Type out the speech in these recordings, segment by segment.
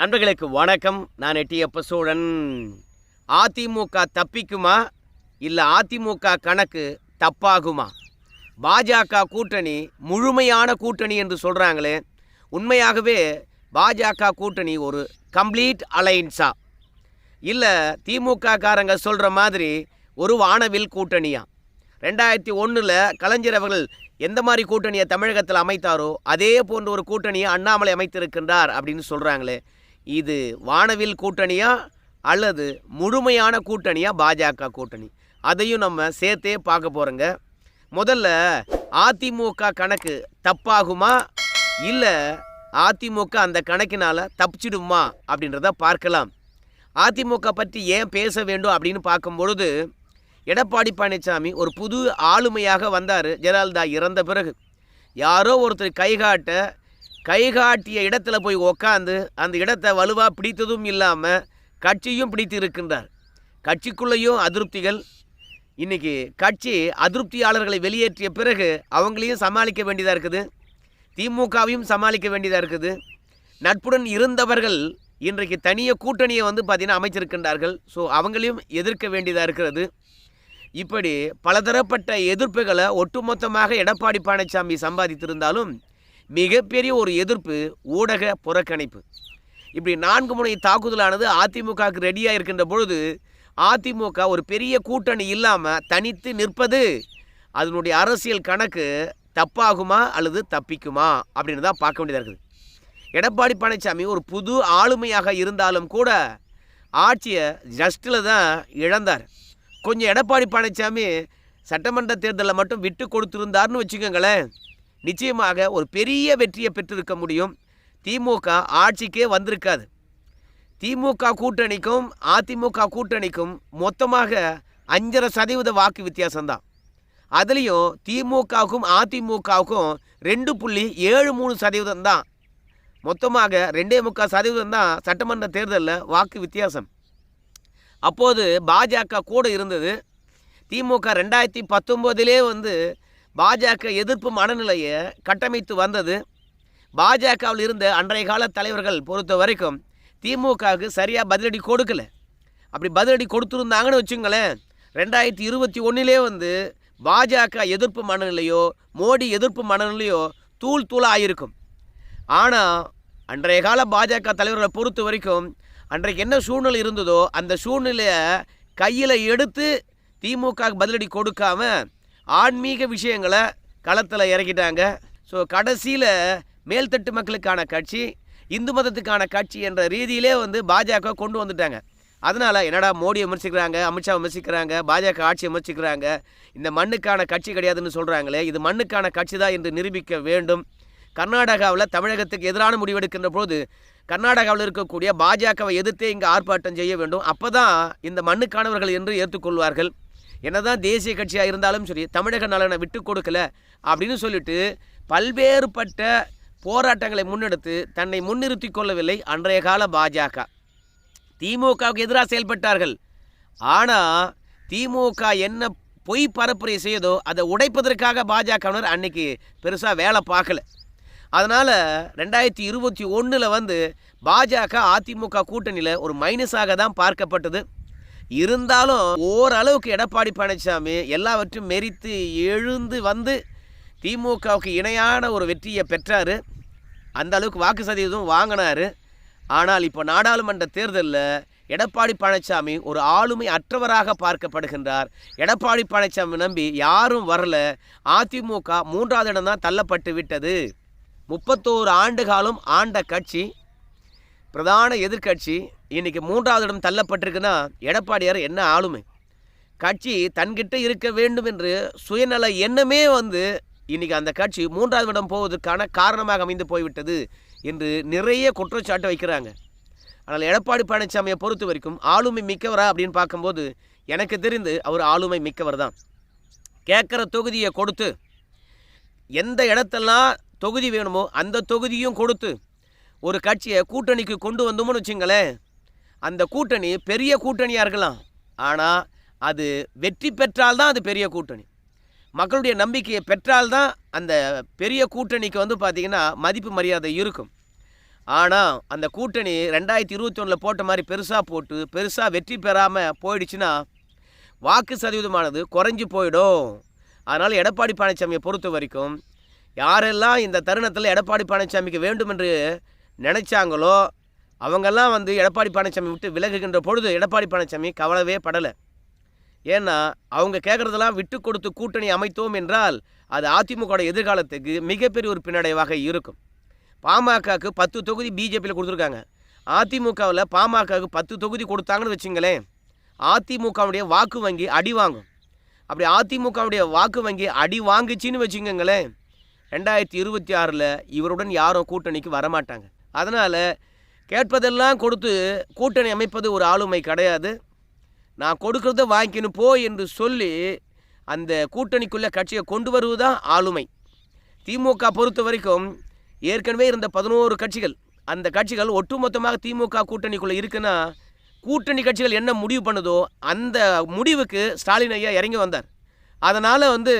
நண்பர்களுக்கு வணக்கம். நான் எட்டியப்ப சோழன். அதிமுக தப்பிக்குமா? இல்லை அதிமுக கணக்கு தப்பாகுமா? பாஜக கூட்டணி முழுமையான கூட்டணி என்று சொல்கிறாங்களே உண்மையாகவே பாஜக கூட்டணி ஒரு கம்ப்ளீட் அலைன்ஸா இல்லை திமுக காரங்க சொல்கிற மாதிரி ஒரு வானவில் கூட்டணியா? ரெண்டாயிரத்தி ஒன்றில் கலைஞர் அவர்கள் எந்த மாதிரி கூட்டணியை தமிழகத்தில் அமைத்தாரோ அதே போன்ற ஒரு கூட்டணியை அண்ணாமலை அமைத்திருக்கின்றார் அப்படின்னு சொல்கிறாங்களே இது வானவில் கூட்டணியா அல்லது முழுமையான கூட்டணியா பாஜக கூட்டணி? அதையும் நம்ம சேர்த்தே பார்க்க போகிறோங்க முதல்ல அதிமுக கணக்கு தப்பாகுமா? இல்லை அதிமுக அந்த கணக்கினால் தப்பிச்சிடுமா அப்படின்றத பார்க்கலாம். அதிமுக பற்றி ஏன் பேச வேண்டும் அப்படின்னு பார்க்கும் பொழுது எடப்பாடி பழனிசாமி ஒரு புது ஆளுமையாக வந்தார் ஜெயலலிதா இறந்த பிறகு. யாரோ ஒருத்தர் கைகாட்ட கைகாட்டிய இடத்துல போய் உக்காந்து அந்த இடத்தை வலுவாக பிடித்ததும் இல்லாமல் கட்சியும் பிடித்து இருக்கின்றார் கட்சிக்குள்ளேயும் அதிருப்திகள். இன்றைக்கி கட்சி அதிருப்தியாளர்களை வெளியேற்றிய பிறகு அவங்களையும் சமாளிக்க வேண்டியதாக இருக்குது. திமுகவையும் சமாளிக்க வேண்டியதாக இருக்குது. நட்புடன் இருந்தவர்கள் இன்றைக்கு தனிய கூட்டணியை வந்து பார்த்திங்கன்னா அமைச்சிருக்கின்றார்கள். ஸோ அவங்களையும் எதிர்க்க வேண்டியதாக இருக்கிறது. இப்படி பலதரப்பட்ட எதிர்ப்புகளை ஒட்டுமொத்தமாக எடப்பாடி பழனிசாமி சம்பாதித்திருந்தாலும் மிகப்பெரிய ஒரு எதிர்ப்பு ஊடக புறக்கணிப்பு. இப்படி நான்கு முனை தாக்குதலானது அதிமுகவுக்கு ரெடியாக இருக்கின்ற பொழுது அதிமுக ஒரு பெரிய கூட்டணி இல்லாமல் தனித்து நிற்பது அதனுடைய அரசியல் கணக்கு தப்பாகுமா அல்லது தப்பிக்குமா அப்படின்னு தான் பார்க்க வேண்டியதாக இருக்குது. எடப்பாடி பழனிசாமி ஒரு புது ஆளுமையாக இருந்தாலும் கூட ஆட்சியை ஜஸ்ட்டில் தான் இழந்தார். கொஞ்சம் எடப்பாடி பழனிசாமி சட்டமன்ற தேர்தலில் மட்டும் விட்டு கொடுத்துருந்தார்னு வச்சுக்கோங்களேன். நிச்சயமாக ஒரு பெரிய வெற்றியை பெற்றிருக்க முடியும். திமுக ஆட்சிக்கே வந்திருக்காது. திமுக கூட்டணிக்கும் அதிமுக கூட்டணிக்கும் மொத்தமாக அஞ்சரை சதவீத வாக்கு வித்தியாசம்தான். அதுலேயும் திமுகவுக்கும் அதிமுகவுக்கும் ரெண்டு புள்ளி ஏழு மூணு சதவீதம் தான். மொத்தமாக ரெண்டே முக்கால் சதவீதம் தான் சட்டமன்ற தேர்தலில் வாக்கு வித்தியாசம். அப்போது பாஜக கூட இருந்தது. திமுக ரெண்டாயிரத்தி பத்தொம்போதிலே வந்து பாஜக எதிர்ப்பு மனநிலையை கட்டமைத்து வந்தது. பாஜகவில் இருந்த அன்றைய கால தலைவர்கள் பொறுத்த வரைக்கும் திமுகவுக்கு சரியாக பதிலடி கொடுக்கல. அப்படி பதிலடி கொடுத்துருந்தாங்கன்னு வச்சுங்களேன் ரெண்டாயிரத்தி இருபத்தி ஒன்றிலே வந்து பாஜக எதிர்ப்பு மனநிலையோ மோடி எதிர்ப்பு மனநிலையோ தூள் தூளாக ஆகியிருக்கும் ஆனால் அன்றைய கால பாஜக தலைவர்களை பொறுத்த வரைக்கும் அன்றைக்கு என்ன சூழ்நிலை இருந்ததோ அந்த சூழ்நிலையை கையில் எடுத்து திமுக பதிலடி கொடுக்காம ஆன்மீக விஷயங்களை களத்தில் இறக்கிட்டாங்க. ஸோ கடைசியில் மேல்தட்டு மக்களுக்கான கட்சி இந்து மதத்துக்கான கட்சி என்ற ரீதியிலே வந்து பாஜக கொண்டு வந்துட்டாங்க. அதனால் என்னடா மோடியை விமர்சிக்கிறாங்க அமித்ஷா விமர்சிக்கிறாங்க பாஜக ஆட்சியை விமர்சிக்கிறாங்க இந்த மண்ணுக்கான கட்சி கிடையாதுன்னு சொல்கிறாங்களே இது மண்ணுக்கான கட்சி தான் என்று நிரூபிக்க வேண்டும். கர்நாடகாவில் தமிழகத்துக்கு எதிரான முடிவெடுக்கின்ற போது கர்நாடகாவில் இருக்கக்கூடிய பாஜகவை எதிர்த்தே இங்கே ஆர்ப்பாட்டம் செய்ய வேண்டும். அப்போ தான் இந்த மண்ணுக்கானவர்கள் என்று ஏற்றுக்கொள்வார்கள். என்னதான் தேசிய கட்சியாக இருந்தாலும் சரி தமிழக நலனை விட்டு கொடுக்கல அப்படின்னு சொல்லிட்டு பல்வேறுபட்ட போராட்டங்களை முன்னெடுத்து தன்னை முன்னிறுத்தி கொள்ளவில்லை அன்றைய கால பாஜக. திமுகவுக்கு எதிராக செயல்பட்டார்கள். ஆனால் திமுக என்ன பொய் பரப்புரை செய்யுதோ அதை உடைப்பதற்காக பாஜகவினர் அன்னைக்கு பெருசாக வேலை பார்க்கல. அதனால் ரெண்டாயிரத்தி இருபத்தி ஒன்றில் வந்து பாஜக அதிமுக கூட்டணியில் ஒரு மைனஸாக தான் பார்க்கப்பட்டது. இருந்தாலும் ஓரளவுக்கு எடப்பாடி பழனிசாமி எல்லாவற்றையும் மெரித்து எழுந்து வந்து திமுகவுக்கு இணையான ஒரு வெற்றியை பெற்றார். அந்த அளவுக்கு வாக்கு சதவீதம் வாங்கினார். ஆனால் இப்போ நாடாளுமன்ற தேர்தலில் எடப்பாடி பழனிசாமி ஒரு ஆளுமை அற்றவராக பார்க்கப்படுகின்றார். எடப்பாடி பழனிசாமி நம்பி யாரும் வரல. அதிமுக மூன்றாவது இடம் தான் தள்ளப்பட்டு விட்டது. முப்பத்தோரு ஆண்டு காலம் ஆண்ட கட்சி பிரதான எதிர்க்கட்சி இன்றைக்கி மூன்றாவது இடம் தள்ளப்பட்டிருக்குன்னா எடப்பாடியார் என்ன ஆளுமை? கட்சி தன்கிட்ட இருக்க வேண்டும் என்று சுயநல எண்ணமே வந்து இன்றைக்கி அந்த கட்சி மூன்றாவது இடம் போவதற்கான காரணமாக அமைந்து போய்விட்டது என்று நிறைய குற்றச்சாட்டு வைக்கிறாங்க. ஆனால் எடப்பாடி பழனிசாமியை பொறுத்த வரைக்கும் ஆளுமை மிக்கவரா அப்படின்னு பார்க்கும்போது எனக்கு தெரிந்து அவர் ஆளுமை மிக்கவர் தான். கேட்குற தொகுதியை கொடுத்து எந்த இடத்தெல்லாம் தொகுதி வேணுமோ அந்த தொகுதியும் கொடுத்து ஒரு கட்சியை கூட்டணிக்கு கொண்டு வந்தோம்னு வச்சுங்களேன் அந்த கூட்டணி பெரிய கூட்டணியாக இருக்கலாம். ஆனால் அது வெற்றி பெற்றால்தான் அது பெரிய கூட்டணி. மக்களுடைய நம்பிக்கையை பெற்றால்தான் அந்த பெரிய கூட்டணிக்கு வந்து பார்த்திங்கன்னா மதிப்பு மரியாதை இருக்கும். ஆனால் அந்த கூட்டணி ரெண்டாயிரத்தி இருபத்தி ஒன்றில் போட்ட மாதிரி பெருசாக போட்டு பெருசாக வெற்றி பெறாமல் போயிடுச்சுன்னா வாக்கு சதவீதமானது குறைஞ்சி போயிடும். அதனால் எடப்பாடி பழனிசாமியை பொறுத்த வரைக்கும் யாரெல்லாம் இந்த தருணத்தில் எடப்பாடி பழனிசாமிக்கு வேண்டும் என்று நினச்சாங்களோ அவங்கெல்லாம் வந்து எடப்பாடி பழனிசாமி விட்டு விலகுகின்ற பொழுது எடப்பாடி பழனிசாமி கவலவே படலை. ஏன்னா அவங்க கேட்குறதெல்லாம் விட்டு கொடுத்து கூட்டணி அமைத்தோம் என்றால் அது அதிமுகவோட எதிர்காலத்துக்கு மிகப்பெரிய ஒரு பின்னடைவாக இருக்கும். பாமகக்கு பத்து தொகுதி பிஜேபியில் கொடுத்துருக்காங்க. அதிமுகவில் பாமகவுக்கு பத்து தொகுதி கொடுத்தாங்கன்னு வச்சுங்களேன் அதிமுகவுடைய வாக்கு வங்கி அடி வாங்கும். அப்படி அதிமுகவுடைய வாக்கு வங்கி அடி வாங்குச்சின்னு வச்சுக்கோங்களேன் ரெண்டாயிரத்தி இருபத்தி ஆறில் இவருடன் யாரும் கூட்டணிக்கு வரமாட்டாங்க. அதனால் கேட்பதெல்லாம் கொடுத்து கூட்டணி அமைப்பது ஒரு ஆளுமை கிடையாது. நான் கொடுக்கறத வாங்கிக்கணும் போ என்று சொல்லி அந்த கூட்டணிக்குள்ளே கட்சியை கொண்டு வருவது தான் ஆளுமை. திமுக பொறுத்த வரைக்கும் ஏற்கனவே இருந்த பதினோரு கட்சிகள் அந்த கட்சிகள் ஒட்டுமொத்தமாக திமுக கூட்டணிக்குள்ளே இருக்குன்னா கூட்டணி கட்சிகள் என்ன முடிவு பண்ணுதோ அந்த முடிவுக்கு ஸ்டாலின் ஐயா இறங்கி வந்தார். அதனால் வந்து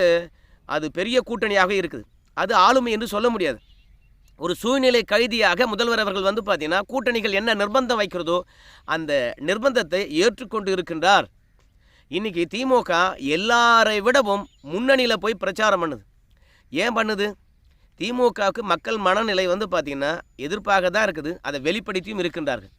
அது பெரிய கூட்டணியாக இருக்குது. அது ஆளுமை என்று சொல்ல முடியாது. ஒரு சூழ்நிலை கைதியாக முதல்வர் அவர்கள் வந்து பார்த்தீங்கன்னா கூட்டணிகள் என்ன நிர்பந்தம் வைக்கிறதோ அந்த நிர்பந்தத்தை ஏற்றுக்கொண்டு இருக்கின்றார். இன்னைக்கு திமுக எல்லாரை விடவும் முன்னணியில் போய் பிரச்சாரம் பண்ணுது. ஏன் பண்ணுது? திமுகவுக்கு மக்கள் மனநிலை வந்து பார்த்திங்கன்னா எதிர்ப்பாக தான் இருக்குது. அதை வெளிப்படுத்தியும் இருக்கின்றார்கள்.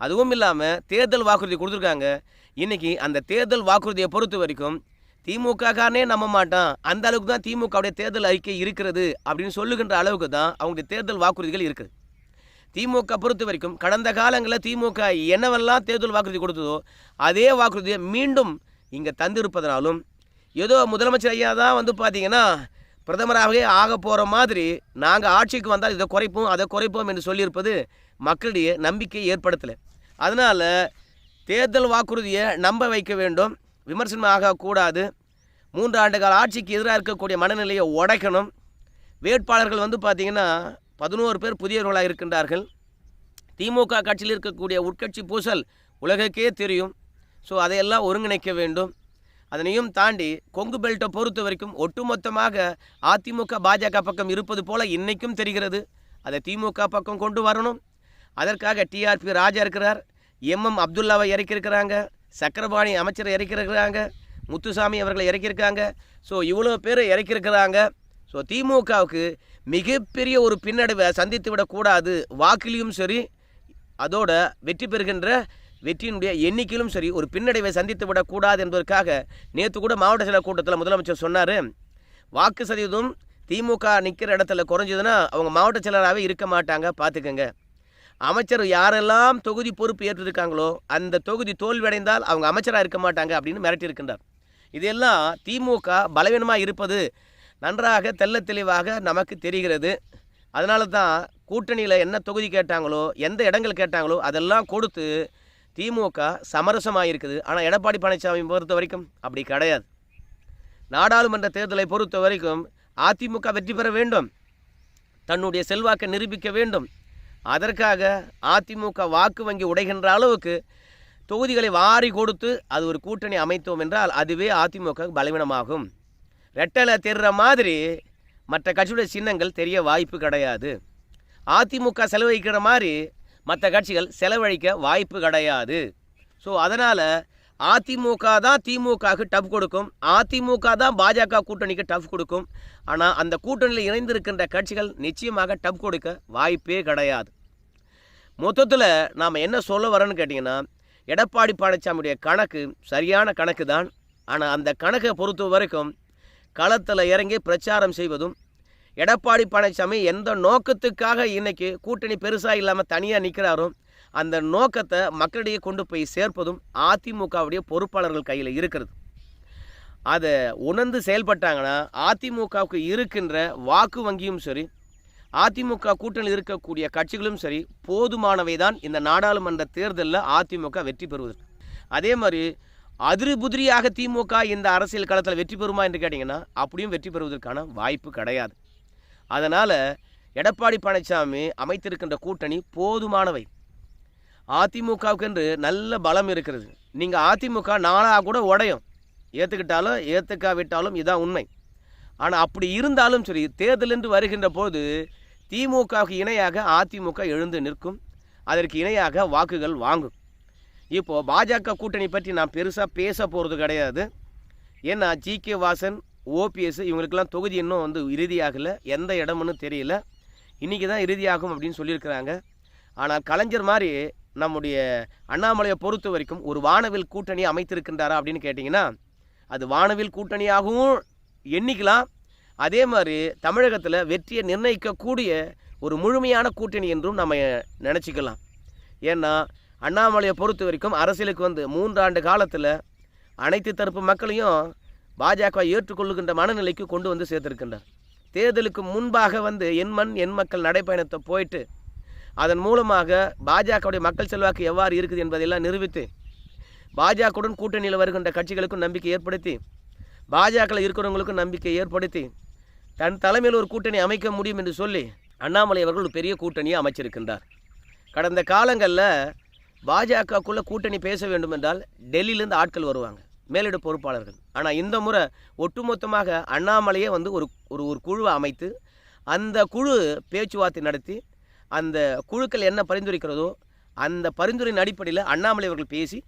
அதுவும் இல்லாமல் தேர்தல் வாக்குறுதி கொடுத்துருக்காங்க. இன்றைக்கி அந்த தேர்தல் வாக்குறுதியை பொறுத்த வரைக்கும் திமுக காரனே நம்ப மாட்டான். அந்த அளவுக்கு தான் திமுகவுடைய தேர்தல் அறிக்கை இருக்கிறது அப்படின்னு சொல்லுகின்ற அளவுக்கு தான் அவங்களுடைய தேர்தல் வாக்குறுதிகள் இருக்குது. திமுக பொறுத்த வரைக்கும் கடந்த காலங்களில் திமுக என்னவெல்லாம் தேர்தல் வாக்குறுதி கொடுத்ததோ அதே வாக்குறுதியை மீண்டும் இங்கே தந்திருப்பதனாலும் ஏதோ முதலமைச்சர் ஐயா தான் வந்து பார்த்தீங்கன்னா பிரதமராகவே ஆக போகிற மாதிரி நாங்கள் ஆட்சிக்கு வந்தால் இதை குறைப்போம் அதை குறைப்போம் என்று சொல்லியிருப்பது மக்களிடையே நம்பிக்கை ஏற்படுத்தலை. அதனால் தேர்தல் வாக்குறுதியை நம்ப வைக்க வேண்டும். விமர்சனம் ஆகக்கூடாது மூன்று ஆண்டு கால ஆட்சிக்கு எதிராக இருக்கக்கூடிய மனநிலையை உடைக்கணும். வேட்பாளர்கள் வந்து பார்த்திங்கன்னா பதினோரு பேர் புதியவர்களாக இருக்கின்றார்கள். திமுக கட்சியில் இருக்கக்கூடிய உட்கட்சி பூசல் உலகக்கே தெரியும். ஸோ அதையெல்லாம் ஒருங்கிணைக்க வேண்டும். அதனையும் தாண்டி கொங்கு பெல்ட்டை பொறுத்த வரைக்கும் ஒட்டுமொத்தமாக அதிமுக பாஜக பக்கம் இருப்பது போல இன்றைக்கும் தெரிகிறது. அதை திமுக பக்கம் கொண்டு வரணும். அதற்காக டிஆர்பி ராஜா இருக்கிறார். எம்எம் அப்துல்லாவை இறக்கியிருக்கிறாங்க. சக்கரபாணி அமைச்சரை இறக்கியிருக்கிறாங்க முத்துசாமி அவர்களை இறக்கியிருக்காங்க. ஸோ இவ்வளோ பேர் இறக்கியிருக்கிறாங்க. ஸோ திமுகவுக்கு மிகப்பெரிய ஒரு பின்னடைவை சந்தித்து விடக்கூடாது. வாக்கிலையும் சரி அதோட வெற்றி பெறுகின்ற வெற்றியினுடைய எண்ணிக்கையிலும் சரி ஒரு பின்னடைவை சந்தித்து விடக்கூடாது என்பதற்காக நேற்று கூட மாவட்ட செயலர் கூட்டத்தில் முதலமைச்சர் சொன்னார். வாக்கு சதவீதம் திமுக நிற்கிற இடத்துல குறைஞ்சதுன்னா அவங்க மாவட்ட செயலராகவே இருக்க மாட்டாங்க. பார்த்துக்கங்க. அமைச்சர் யாரெல்லாம் தொகுதி பொறுப்பு ஏற்றிருக்காங்களோ அந்த தொகுதி தோல்வியடைந்தால் அவங்க அமைச்சராக இருக்க மாட்டாங்க அப்படின்னு மிரட்டியிருக்கின்றார். இதெல்லாம் திமுக பலவீனமாக இருப்பது நன்றாக தெள்ள தெளிவாக நமக்கு தெரிகிறது. அதனால தான் கூட்டணியில் என்ன தொகுதி கேட்டாங்களோ எந்த இடங்கள் கேட்டாங்களோ அதெல்லாம் கொடுத்து திமுக சமரசமாக இருக்குது ஆனால் எடப்பாடி பழனிசாமி பொறுத்த வரைக்கும் அப்படி கிடையாது. நாடாளுமன்ற தேர்தலை பொறுத்த வரைக்கும் அதிமுக வெற்றி பெற வேண்டும். தன்னுடைய செல்வாக்கை நிரூபிக்க வேண்டும். அதற்காக அதிமுக வாக்கு வங்கி உடைகின்ற அளவுக்கு தொகுதிகளை வாரி கொடுத்து அது ஒரு கூட்டணி அமைத்தோம் என்றால் அதுவே அதிமுக பலவீனமாகும். ரெட்டலை தெரிகிற மாதிரி மற்ற கட்சியுடைய சின்னங்கள் தெரிய வாய்ப்பு கிடையாது. அதிமுக செலவழிக்கிற மாதிரி மற்ற கட்சிகள் செலவழிக்க வாய்ப்பு கிடையாது. ஸோ அதனால் அதிமுக தான் திமுகவுக்கு டஃப் கொடுக்கும். அதிமுக தான் பாஜக கூட்டணிக்கு டஃப் கொடுக்கும். ஆனால் அந்த கூட்டணியில் இணைந்திருக்கின்ற கட்சிகள் நிச்சயமாக டஃப் கொடுக்க வாய்ப்பே கிடையாது. மொத்தத்தில் நாம் என்ன சொல்ல வரோன்னு கேட்டிங்கன்னா எடப்பாடி பழனிசாமியுடைய கணக்கு சரியான கணக்கு தான். ஆனால் அந்த கணக்கை பொறுத்த வரைக்கும் களத்தில் இறங்கி பிரச்சாரம் செய்வதும் எடப்பாடி பழனிசாமி எந்த நோக்கத்துக்காக இன்றைக்கி கூட்டணி பெருசாக இல்லாமல் தனியாக நிற்கிறாரோ அந்த நோக்கத்தை மக்களிடையே கொண்டு போய் சேர்ப்பதும் அதிமுகவுடைய பொறுப்பாளர்கள் கையில் இருக்கிறது. அதை உணர்ந்து செயல்பட்டாங்கன்னா அதிமுகவுக்கு இருக்கின்ற வாக்கு வங்கியும் சரி அதிமுக கூட்டணியில் இருக்கக்கூடிய கட்சிகளும் சரி போதுமானவை தான் இந்த நாடாளுமன்ற தேர்தலில் அதிமுக வெற்றி பெறுவதற்கு அதே மாதிரி அதிரி புதிரியாக திமுக இந்த அரசியல் களத்தில் வெற்றி பெறுமா என்று கேட்டிங்கன்னா அப்படியும் வெற்றி பெறுவதற்கான வாய்ப்பு கிடையாது. அதனால் எடப்பாடி பழனிசாமி அமைத்திருக்கின்ற கூட்டணி போதுமானவை. அதிமுகவுக்கு என்று நல்ல பலம் இருக்கிறது. நீங்கள் அதிமுக நாளாக கூட உடையும். ஏற்றுக்கிட்டாலும் ஏற்றுக்காவிட்டாலும் இதான் உண்மை. ஆனால் அப்படி இருந்தாலும் சரி தேர்தல் என்று வருகின்ற போது திமுகவுக்கு இணையாக அதிமுக எழுந்து நிற்கும். அதற்கு இணையாக வாக்குகள் வாங்கும். இப்போது பாஜக கூட்டணி பற்றி நான் பெருசாக பேச போகிறது கிடையாது. ஏன்னா ஜி. கே. வாசன் ஓபிஎஸ் இவங்களுக்கெல்லாம் தொகுதி இன்னும் வந்து இறுதியாகலை. எந்த இடம்னு தெரியல. இன்றைக்கி தான் இறுதியாகும் அப்படின்னு சொல்லியிருக்கிறாங்க. ஆனால் கலைஞர் மாதிரி நம்முடைய அண்ணாமலையை பொறுத்த வரைக்கும் ஒரு வானவில் கூட்டணி அமைத்திருக்கின்றாரா அப்படின்னு கேட்டிங்கன்னா அது வானவில் கூட்டணியாகவும் எண்ணிக்கலாம். அதே மாதிரி தமிழகத்தில் வெற்றியை நிர்ணயிக்கக்கூடிய ஒரு முழுமையான கூட்டணி என்றும் நம்ம நினச்சிக்கலாம். ஏன்னா அண்ணாமலையை பொறுத்த வரைக்கும் அரசியலுக்கு வந்து மூன்றாண்டு காலத்தில் அனைத்து தரப்பு மக்களையும் பாஜக ஏற்றுக்கொள்ளுகின்ற மனநிலைக்கு கொண்டு வந்து சேர்த்திருக்கின்றார். தேர்தலுக்கு முன்பாக வந்து என் மண் என் மக்கள் நடைப்பயணத்தை போயிட்டு அதன் மூலமாக பாஜகவுடைய மக்கள் செல்வாக்கு எவ்வாறு இருக்குது என்பதையெல்லாம் நிரூபித்து பாஜகவுடன் கூட்டணியில் வருகின்ற கட்சிகளுக்கும் நம்பிக்கை ஏற்படுத்தி பாஜகவில் இருக்கிறவங்களுக்கும் நம்பிக்கை ஏற்படுத்தி தன் தலைமையில் ஒரு கூட்டணி அமைக்க முடியும் என்று சொல்லி அண்ணாமலை அவர்கள் ஒரு பெரிய கூட்டணியை அமைச்சிருக்கின்றார். கடந்த காலங்களில் பாஜகக்குள்ளே கூட்டணி பேச வேண்டும் என்றால் டெல்லியிலேருந்து ஆட்கள் வருவாங்க மேலிட பொறுப்பாளர்கள். ஆனால் இந்த முறை ஒட்டுமொத்தமாக அண்ணாமலையே வந்து ஒரு ஒரு ஒரு குழுவை அமைத்து அந்த குழு பேச்சுவார்த்தை நடத்தி அந்த குழுக்கள் என்ன பரிந்துரைக்கிறதோ அந்த பரிந்துரையின் அடிப்படையில் அண்ணாமலை அவர்கள் பேசி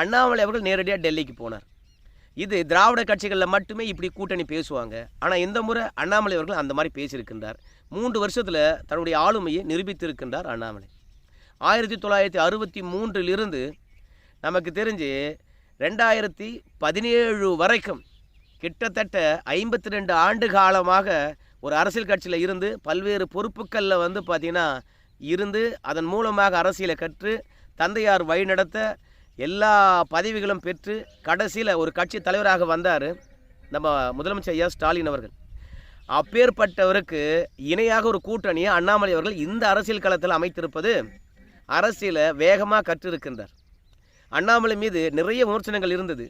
அண்ணாமலை அவர்கள் நேரடியாக டெல்லிக்கு போனார். இது திராவிட கட்சிகளில் மட்டுமே இப்படி கூட்டணி பேசுவாங்க. ஆனால் இந்த முறை அண்ணாமலை அவர்கள் அந்த மாதிரி பேசியிருக்கின்றார். மூன்று வருஷத்தில் தன்னுடைய ஆளுமையை நிரூபித்திருக்கின்றார் அண்ணாமலை. ஆயிரத்தி தொள்ளாயிரத்தி அறுபத்தி மூன்றிலிருந்து நமக்கு தெரிஞ்சு ரெண்டாயிரத்தி பதினேழு வரைக்கும் கிட்டத்தட்ட ஐம்பத்தி ரெண்டு ஆண்டு காலமாக ஒரு அரசியல் கட்சியில் இருந்து பல்வேறு பொறுப்புக்களில் வந்து பார்த்திங்கன்னா இருந்து அதன் மூலமாக அரசியலை கற்று தந்தையார் வழிநடத்த எல்லா பதவிகளும் பெற்று கடைசியில் ஒரு கட்சி தலைவராக வந்தார் நம்ம முதலமைச்சர் ஐயா ஸ்டாலின் அவர்கள். அப்பேற்பட்டவருக்கு இணையாக ஒரு கூட்டணியை அண்ணாமலை அவர்கள் இந்த அரசியல் களத்தில் அமைத்திருப்பது அரசியலை வேகமாக கற்றிருக்கின்றார். அண்ணாமலை மீது நிறைய விமர்சனங்கள் இருந்தது.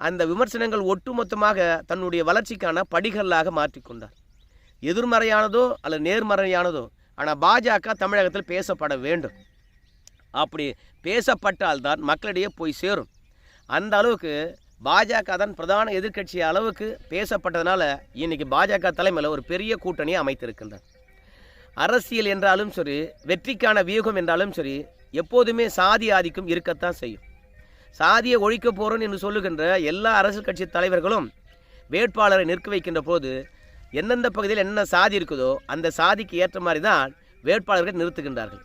அந்த விமர்சனங்கள் ஒட்டுமொத்தமாக தன்னுடைய வளர்ச்சிக்கான படிகளாக மாற்றிக்கொண்டார். எதிர்மறையானதோ அல்லது நேர்மறையானதோ ஆனால் பாஜக தமிழகத்தில் பேசப்பட வேண்டும். அப்படி பேசப்பட்டால்தான் மக்களிடையே போய் சேரும். அந்த அளவுக்கு பாஜக தான் பிரதான எதிர்க்கட்சி அளவுக்கு பேசப்பட்டதுனால இன்னைக்கு பாஜக தலைமையில் ஒரு பெரிய கூட்டணியை அமைத்திருக்கின்றார் அரசியல் என்றாலும் சரி வெற்றிக்கான வியூகம் என்றாலும் சரி எப்போதுமே சாதி ஆதிக்கம் இருக்கத்தான் செய்யும். சாதியை ஒழிக்க போகிறோன்னு என்று சொல்லுகின்ற எல்லா அரசியல் கட்சி தலைவர்களும் வேட்பாளரை நிற்க வைக்கின்ற போது எந்தெந்த பகுதியில் என்னென்ன சாதி இருக்குதோ அந்த சாதிக்கு ஏற்ற மாதிரி தான் வேட்பாளர்கள் நிறுத்துகின்றார்கள்.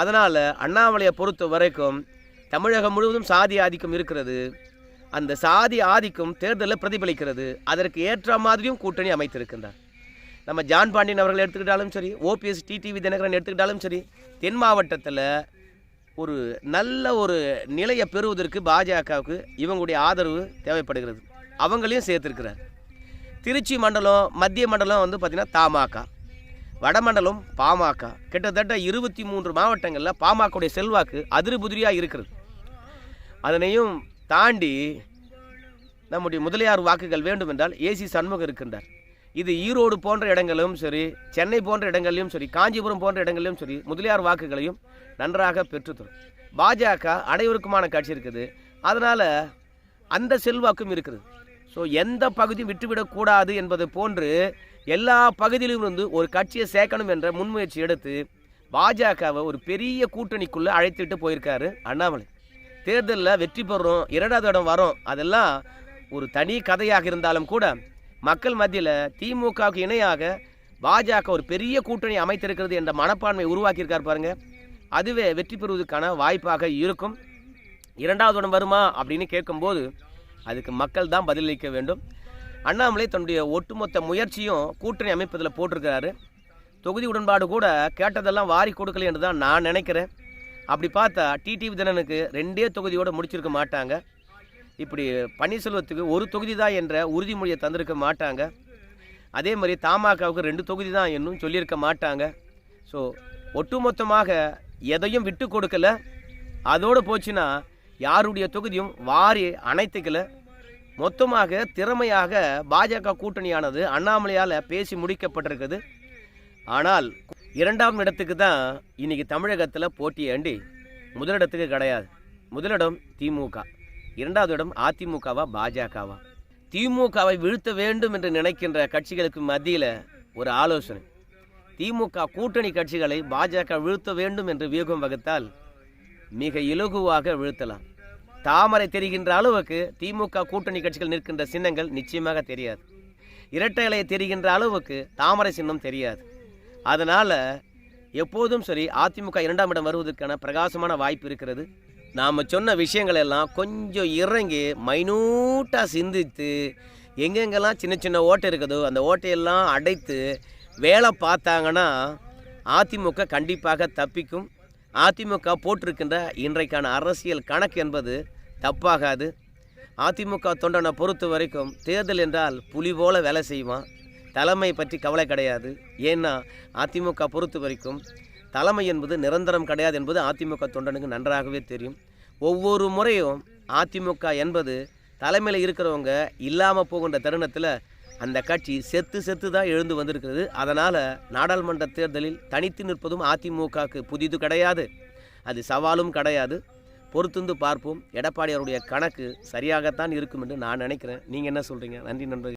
அதனால் அண்ணாமலையை பொறுத்த வரைக்கும் தமிழகம் முழுவதும் சாதி ஆதிக்கம் இருக்கிறது. அந்த சாதி ஆதிக்கம் தேர்தலில் பிரதிபலிக்கிறது. அதற்கு ஏற்ற மாதிரியும் கூட்டணி அமைத்திருக்கின்றார். நம்ம ஜான் பாண்டியன் அவர்கள் எடுத்துக்கிட்டாலும் சரி ஓபிஎஸ் டிடிவி தினகரன் எடுத்துக்கிட்டாலும் சரி தென் மாவட்டத்தில் ஒரு நல்ல ஒரு நிலையை பெறுவதற்கு பாஜகவுக்கு இவங்களுடைய ஆதரவு தேவைப்படுகிறது. அவங்களையும் சேர்த்துருக்கிறார். திருச்சி மண்டலம் மத்திய மண்டலம் வந்து பார்த்திங்கன்னா தமாக வடமண்டலம் பாமக கிட்டத்தட்ட இருபத்தி மூன்று மாவட்டங்களில் பாமகவுடைய செல்வாக்கு அதிர்புதிரியாக இருக்கிறது. அதனையும் தாண்டி நம்முடைய முதலியார் வாக்குகள் வேண்டும் என்றால் ஏசி சண்முகம் இருக்கின்றார். இது ஈரோடு போன்ற இடங்களிலும் சரி சென்னை போன்ற இடங்களிலும் சரி காஞ்சிபுரம் போன்ற இடங்களிலும் சரி முதலியார் வாக்குகளையும் நன்றாக பெற்றுத்தரும். பாஜக அனைவருக்குமான காட்சி இருக்குது. அதனால் அந்த செல்வாக்கும் இருக்குது. ஸோ எந்த பகுதியும் விட்டுவிடக்கூடாது என்பது போன்று எல்லா பகுதியிலும் இருந்து ஒரு கட்சியை சேர்க்கணும் என்ற முன்முயற்சி எடுத்து பாஜகவை ஒரு பெரிய கூட்டணிக்குள்ளே அழைத்துட்டு போயிருக்காரு அண்ணாமலை. தேர்தலில் வெற்றி பெறுறோம் இரண்டாவது இடம் வரோம் அதெல்லாம் ஒரு தனி கதையாக இருந்தாலும் கூட மக்கள் மத்தியில் திமுகவுக்கு இணையாக பாஜக ஒரு பெரிய கூட்டணி அமைத்திருக்கிறது என்ற மனப்பான்மை உருவாக்கியிருக்கார் பாருங்க. அதுவே வெற்றி பெறுவதற்கான வாய்ப்பாக இருக்கும். இரண்டாவது இடம் வருமா அப்படின்னு கேட்கும்போது அதுக்கு மக்கள் தான் பதிலளிக்க வேண்டும். அண்ணாமலை தன்னுடைய ஒட்டுமொத்த முயற்சியும் கூட்டணி அமைப்பதில் போட்டிருக்கிறாரு. தொகுதி உடன்பாடு கூட கேட்டதெல்லாம் வாரி கொடுக்கல என்று தான் நான் நினைக்கிறேன். அப்படி பார்த்தா டிடிவி தினனுக்கு ரெண்டே தொகுதியோடு முடிச்சிருக்க மாட்டாங்க. இப்படி பன்னீர்செல்வத்துக்கு ஒரு தொகுதி தான் என்ற உறுதிமொழியை தந்திருக்க மாட்டாங்க. அதே மாதிரி தமாகவுக்கு ரெண்டு தொகுதி தான் என்னும் சொல்லியிருக்க மாட்டாங்க. ஸோ ஒட்டுமொத்தமாக எதையும் விட்டு கொடுக்கல. அதோடு போச்சுன்னா யாருடைய தொகுதியும் வாரி அணைத்துக்கல. மொத்தமாக திறமையாக பாஜக கூட்டணியானது அண்ணாமலையால் பேசி முடிக்கப்பட்டிருக்குது. ஆனால் இரண்டாம் இடத்துக்கு தான் இன்னைக்கு தமிழகத்தில் போட்டியாண்டி முதலிடத்துக்கு கிடையாது. முதலிடம் திமுக. இரண்டாவது இடம் அதிமுகவா பாஜகவா? திமுகவை வீழ்த்த வேண்டும் என்று நினைக்கின்ற கட்சிகளுக்கு மத்தியில் ஒரு ஆலோசனை. திமுக கூட்டணி கட்சிகளை பாஜக வீழ்த்த வேண்டும் என்று வியூகம் வகுத்தால் மிக இலகுவாக வீழ்த்தலாம். தாமரை தெரிகின்ற அளவுக்கு திமுக கூட்டணி கட்சிகள் நிற்கின்ற சின்னங்கள் நிச்சயமாக தெரியாது. இரட்டை இலையை தெரிகின்ற அளவுக்கு தாமரை சின்னம் தெரியாது. அதனால் எப்போதும் சரி அதிமுக இரண்டாம் இடம் வருவதற்கான பிரகாசமான வாய்ப்பு இருக்கிறது. நாம் சொன்ன விஷயங்கள் எல்லாம் கொஞ்சம் இறங்கி மைனூட்டாக சிந்தித்து எங்கெங்கெல்லாம் சின்ன சின்ன ஓட்டை இருக்குதோ அந்த ஓட்டையெல்லாம் அடைத்து வேலை பார்த்தாங்கன்னா அதிமுக கண்டிப்பாக தப்பிக்கும். அதிமுக போட்டிருக்கின்ற இன்றைக்கான அரசியல் கணக்கு என்பது தப்பாகாது. அதிமுக தொண்டனை பொறுத்த வரைக்கும் தேர்தல் என்றால் புலி போல வேலை செய்வான். தலைமை பற்றி கவலை கிடையாது. ஏன்னா அதிமுக பொறுத்த வரைக்கும் தலைமை என்பது நிரந்தரம் கிடையாது என்பது அதிமுக தொண்டனுக்கு நன்றாகவே தெரியும். ஒவ்வொரு முறையும் அதிமுக என்பது தலைமையில் இருக்கிறவங்க இல்லாமல் போகின்ற தருணத்தில் அந்த கட்சி செத்து செத்து தான் எழுந்து வந்திருக்கிறது. அதனால் நாடாளுமன்ற தேர்தலில் தனித்து நிற்பதும் அதிமுகவுக்கு புதிது கிடையாது. அது சவாலும் கிடையாது. பொறுத்துந்து பார்ப்போம். எடப்பாடி அவருடைய கணக்கு சரியாகத்தான் இருக்கும் என்று நான் நினைக்கிறேன். நீங்கள் என்ன சொல்கிறீங்க நன்றி நண்பர்கள்.